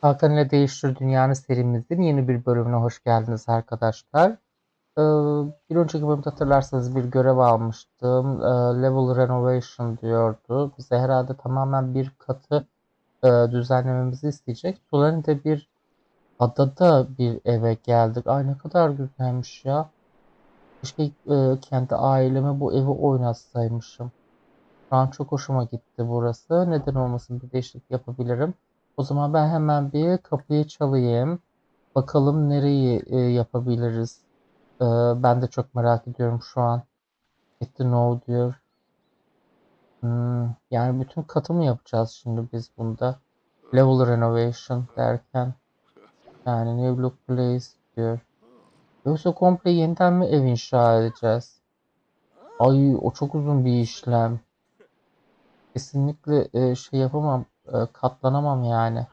Hakan ile Değiştir Dünyanı serimizin yeni bir bölümüne hoş geldiniz arkadaşlar. Ee, bir önceki bölümde hatırlarsanız bir görev almıştım. Ee, Level Renovation diyordu. Bize herhalde tamamen bir katı e, düzenlememizi isteyecek. Solani'de bir adada bir eve geldik. Ay ne kadar güzelmiş ya. Keşke e, kendi aileme bu evi oynatsaymışım. Şu an çok hoşuma gitti burası. Neden olmasın bir değişiklik yapabilirim. O zaman ben hemen bir kapıyı çalayım. Bakalım nereyi e, yapabiliriz. E, ben de çok merak ediyorum şu an. Gitti no diyor. Hmm, yani bütün katı mı yapacağız şimdi biz bunda? Level renovation derken. Yani new look place diyor. Yoksa komple yeniden mi ev inşa edeceğiz? Ay o çok uzun bir işlem. Kesinlikle e, şey yapamam. E, katlanamam yani.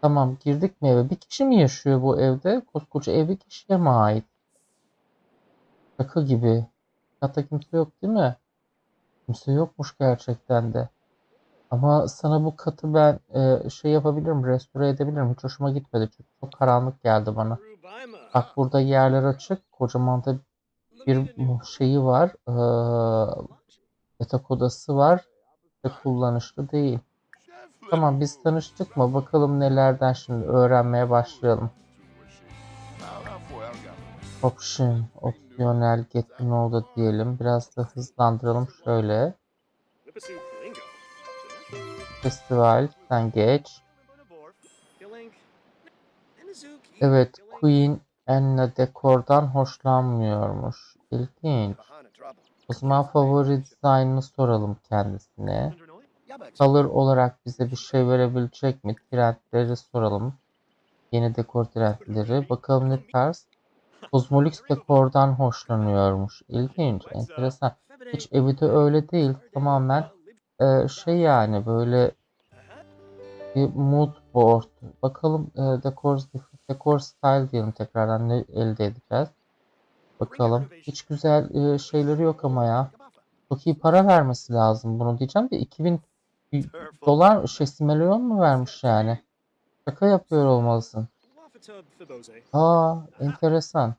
Tamam girdik mi eve? Bir kişi mi yaşıyor bu evde? Koskoca ev bir kişiye mi ait? Şaka gibi. Hatta kimse yok değil mi? Kimse yokmuş gerçekten de. Ama sana bu katı ben e, şey yapabilirim, restore edebilirim. Hiç hoşuma gitmedi çünkü çok karanlık geldi bana. Bak burada yerler açık. Kocaman da bir şeyi var. E, yatak odası var. Ve kullanışlı değil. Tamam biz tanıştık mı? Bakalım nelerden şimdi öğrenmeye başlayalım. Option, opsiyonel get ne oldu diyelim. Biraz da hızlandıralım şöyle. Festival sen geç. Evet Queen Anna dekordan hoşlanmıyormuş. İlginç. O zaman favori dizaynını soralım kendisine. Color olarak bize bir şey verebilecek mi? Trendleri soralım. Yeni dekor trendleri. Bakalım ne tarz? Cosmolix dekordan hoşlanıyormuş. İlginç, enteresan. Hiç evi de öyle değil. Tamamen e, şey yani böyle bir mood board. Bakalım e, dekor, dekor style diyelim tekrardan ne elde edeceğiz. Bakalım. Hiç güzel e, şeyleri yok ama ya. Çok iyi para vermesi lazım bunu diyeceğim de 2000 dolar şey simülyon mu vermiş yani? Şaka yapıyor olmalısın. Aa enteresan.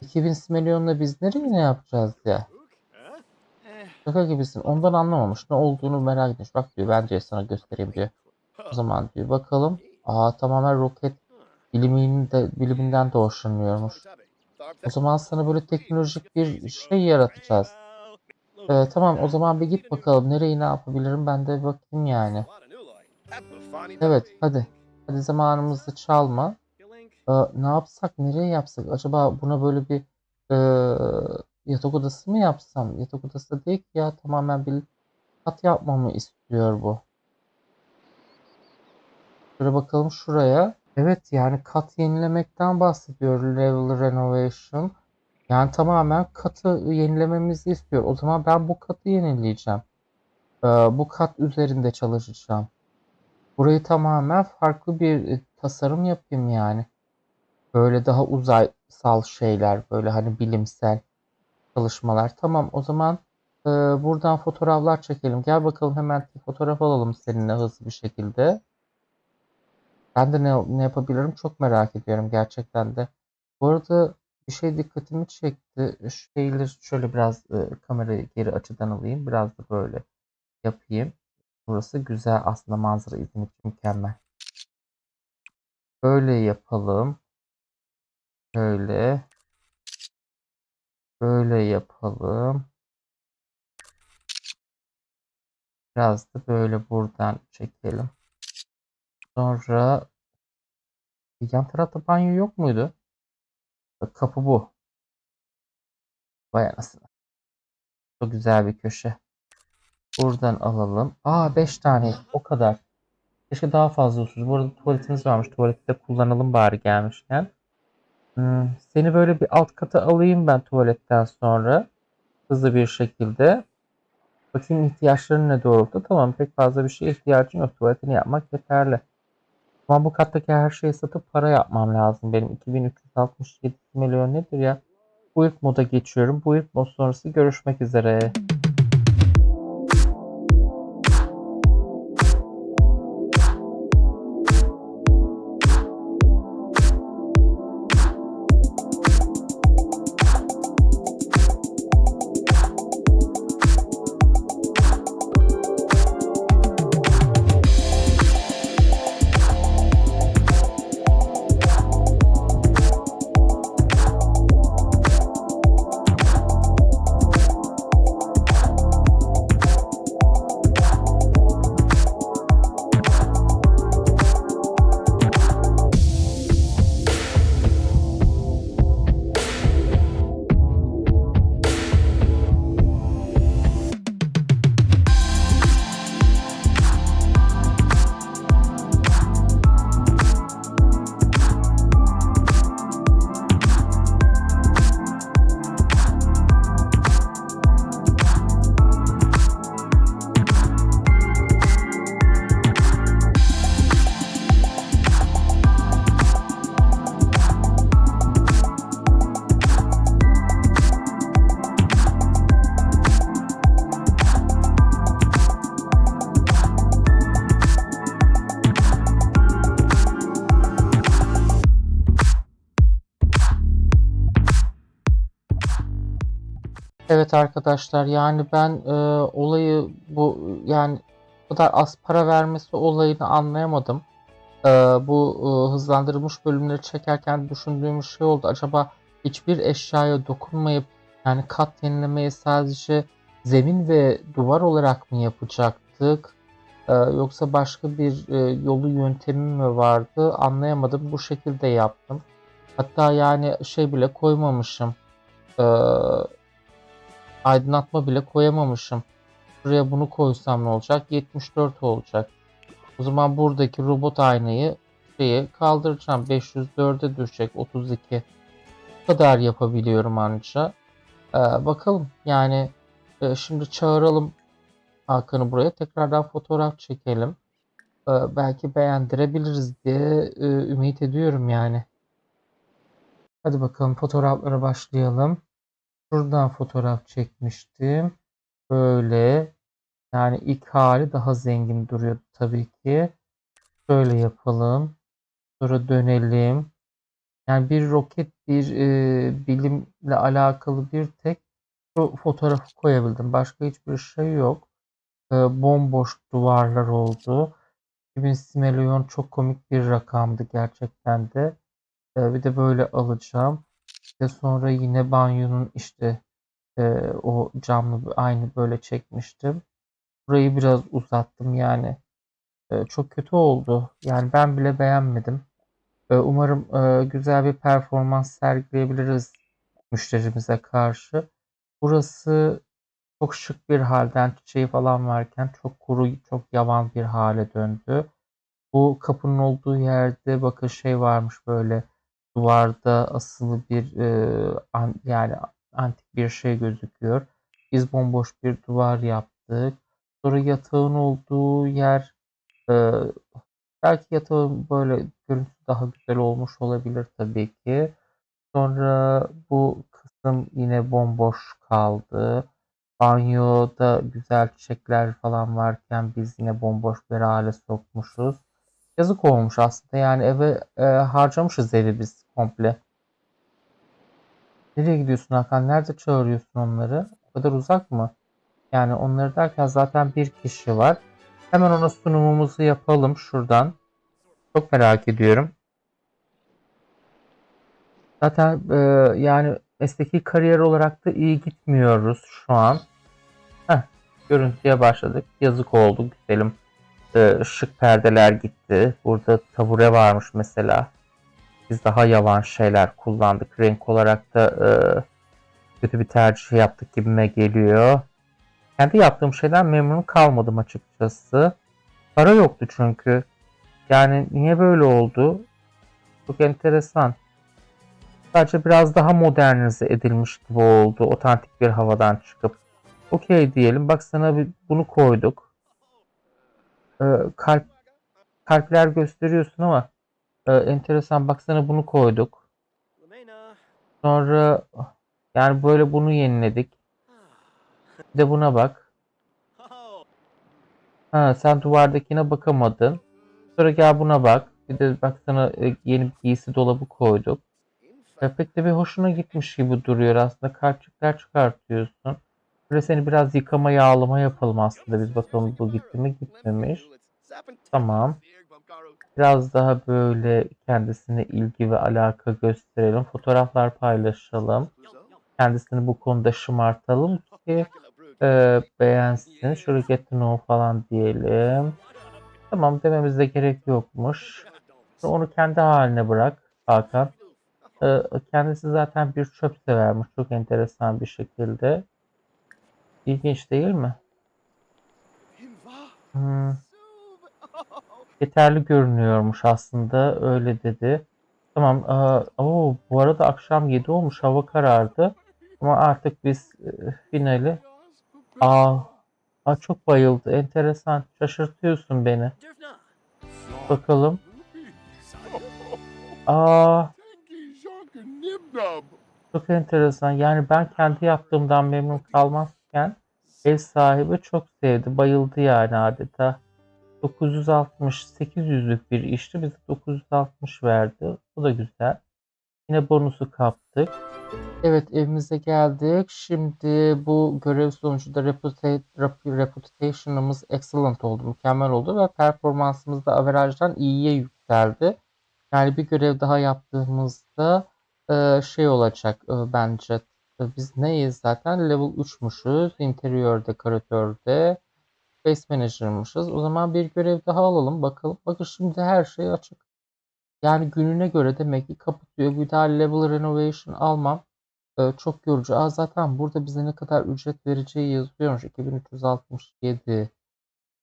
2000 milyonla biz nereye ne yapacağız ya? Şaka gibisin. Ondan anlamamış. Ne olduğunu merak etmiş. Bak diyor bence sana göstereyim diyor. O zaman diyor bakalım. Aa tamamen roket biliminin de, biliminden de hoşlanıyormuş. O zaman sana böyle teknolojik bir şey yaratacağız. Ee, tamam o zaman bir git bakalım. Nereyi ne yapabilirim ben de bakayım yani. Evet hadi. Hadi zamanımızı çalma. Ee, ne yapsak nereye yapsak? Acaba buna böyle bir e, yatak odası mı yapsam? Yatak odası da değil ki ya tamamen bir kat yapmamı istiyor bu. Şöyle bakalım şuraya. Evet yani kat yenilemekten bahsediyor Level Renovation. Yani tamamen katı yenilememizi istiyor. O zaman ben bu katı yenileyeceğim. Ee, bu kat üzerinde çalışacağım. Burayı tamamen farklı bir e, tasarım yapayım yani. Böyle daha uzaysal şeyler, böyle hani bilimsel çalışmalar. Tamam o zaman e, buradan fotoğraflar çekelim. Gel bakalım hemen bir fotoğraf alalım seninle hızlı bir şekilde. Ben de ne, ne yapabilirim çok merak ediyorum gerçekten de. Bu arada bir şey dikkatimi çekti. Şu şöyle biraz e, kamerayı geri açıdan alayım. Biraz da böyle yapayım. Burası güzel aslında manzara izin için mükemmel. Böyle yapalım. Böyle. Böyle yapalım. Biraz da böyle buradan çekelim. Sonra yan tarafta banyo yok muydu? Bak, kapı bu. Vay anasını. Çok güzel bir köşe. Buradan alalım. Aa 5 tane. O kadar. Keşke daha fazla olsun. Bu arada tuvaletimiz varmış. Tuvaleti de kullanalım bari gelmişken. Hmm, seni böyle bir alt kata alayım ben tuvaletten sonra. Hızlı bir şekilde. Bakayım ihtiyaçların ne doğrultuda. Tamam pek fazla bir şeye ihtiyacın yok. Tuvaletini yapmak yeterli. Ama bu kattaki her şeyi satıp para yapmam lazım. Benim 2367 milyon nedir ya? Bu ilk moda geçiyorum. Bu ilk mod sonrası görüşmek üzere. Evet arkadaşlar yani ben e, olayı bu yani bu kadar az para vermesi olayını anlayamadım. E, bu e, hızlandırılmış bölümleri çekerken düşündüğüm şey oldu. Acaba hiçbir eşyaya dokunmayıp yani kat yenilemeyi sadece zemin ve duvar olarak mı yapacaktık? E, yoksa başka bir e, yolu yöntemi mi vardı? Anlayamadım. Bu şekilde yaptım. Hatta yani şey bile koymamışım. E, aydınlatma bile koyamamışım. Buraya bunu koysam ne olacak? 74 olacak. O zaman buradaki robot aynayı şeyi kaldıracağım. 504'e düşecek. 32. Bu kadar yapabiliyorum anca. Ee, bakalım yani e, şimdi çağıralım Hakan'ı buraya. Tekrardan fotoğraf çekelim. Ee, belki beğendirebiliriz diye e, ümit ediyorum yani. Hadi bakalım fotoğraflara başlayalım. Şuradan fotoğraf çekmiştim. Böyle. Yani ilk hali daha zengin duruyor tabii ki. Şöyle yapalım. Sonra dönelim. Yani bir roket, bir e, bilimle alakalı bir tek şu fotoğrafı koyabildim. Başka hiçbir şey yok. E, bomboş duvarlar oldu. 2000 similyon çok komik bir rakamdı gerçekten de. E, bir de böyle alacağım. Ve sonra yine banyonun işte e, o camlı aynı böyle çekmiştim. Burayı biraz uzattım yani. E, çok kötü oldu. Yani ben bile beğenmedim. E, umarım e, güzel bir performans sergileyebiliriz müşterimize karşı. Burası çok şık bir halden çiçeği falan varken çok kuru, çok yavan bir hale döndü. Bu kapının olduğu yerde bakın şey varmış böyle duvarda asılı bir e, an, yani antik bir şey gözüküyor. Biz bomboş bir duvar yaptık. Sonra yatağın olduğu yer e, belki yatağın böyle görüntüsü daha güzel olmuş olabilir tabii ki. Sonra bu kısım yine bomboş kaldı. Banyoda güzel çiçekler falan varken biz yine bomboş bir hale sokmuşuz. Yazık olmuş aslında yani eve e, harcamışız evi biz komple. Nereye gidiyorsun Hakan? Nerede çağırıyorsun onları? O kadar uzak mı? Yani onları derken zaten bir kişi var. Hemen ona sunumumuzu yapalım şuradan. Çok merak ediyorum. Zaten e, yani mesleki kariyer olarak da iyi gitmiyoruz şu an. Heh, görüntüye başladık. Yazık oldu güzelim. E, şık perdeler gitti. Burada tabure varmış mesela. Biz daha yavan şeyler kullandık. Renk olarak da e, kötü bir tercih yaptık gibime geliyor. Kendi yaptığım şeyden memnun kalmadım açıkçası. Para yoktu çünkü. Yani niye böyle oldu? Çok enteresan. Sadece biraz daha modernize edilmiş gibi oldu. Otantik bir havadan çıkıp. Okey diyelim. Bak sana bir, bunu koyduk. Ee, kalp kalpler gösteriyorsun ama e, enteresan. Bak sana bunu koyduk. Sonra yani böyle bunu yeniledik. Bir de buna bak. Ha, sen duvardakine bakamadın. Sonra gel buna bak. Bir de bak sana e, yeni bir giysi dolabı koyduk. Pek de bir hoşuna gitmiş gibi duruyor aslında. Kalpçikler çıkartıyorsun. Böyle seni biraz yıkama yağlama yapalım aslında. Biz bakalım bu gitti mi gitmemiş. Tamam. Biraz daha böyle kendisine ilgi ve alaka gösterelim. Fotoğraflar paylaşalım. Kendisini bu konuda şımartalım ki e, beğensin. Şöyle get to know falan diyelim. Tamam dememize gerek yokmuş. Onu kendi haline bırak Hakan. E, kendisi zaten bir çöp severmiş. Çok enteresan bir şekilde. İlginç değil mi? Hmm, yeterli görünüyormuş aslında. Öyle dedi. Tamam. E, oo, bu arada akşam 7 olmuş. Hava karardı. Ama artık biz e, finali Aa, aa çok bayıldı. Enteresan. Şaşırtıyorsun beni. Bakalım. Aa, çok enteresan. Yani ben kendi yaptığımdan memnun kalmazken ev sahibi çok sevdi. Bayıldı yani adeta. 960 800'lük bir işti. Bize 960 verdi. Bu da güzel. Yine bonusu kaptık. Evet evimize geldik. Şimdi bu görev sonucunda reputa- rep- reputation'ımız excellent oldu, mükemmel oldu ve performansımız da average'dan iyiye yükseldi. Yani bir görev daha yaptığımızda şey olacak bence. Biz neyiz zaten? Level 3'müşüz. Interior dekoratörde. Space Manager'mışız. O zaman bir görev daha alalım bakalım. Bakın şimdi her şey açık. Yani gününe göre demek ki kapatıyor. Bir daha level renovation almam. Ee, çok yorucu. Aa, zaten burada bize ne kadar ücret vereceği yazıyormuş. 2367.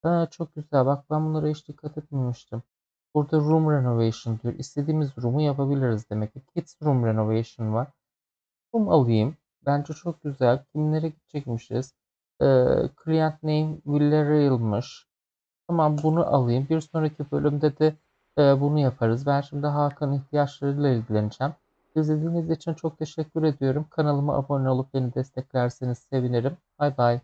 Ha, çok güzel. Bak ben bunlara hiç dikkat etmemiştim. Burada room renovation diyor. İstediğimiz room'u yapabiliriz demek ki. Kids room renovation var. Room alayım. Bence çok güzel. Kimlere gidecekmişiz? Ee, client name Villarreal'mış. Tamam bunu alayım. Bir sonraki bölümde de e, bunu yaparız. Ben şimdi Hakan'ın ihtiyaçlarıyla ilgileneceğim. İzlediğiniz için çok teşekkür ediyorum. Kanalıma abone olup beni desteklerseniz sevinirim. Bay bay.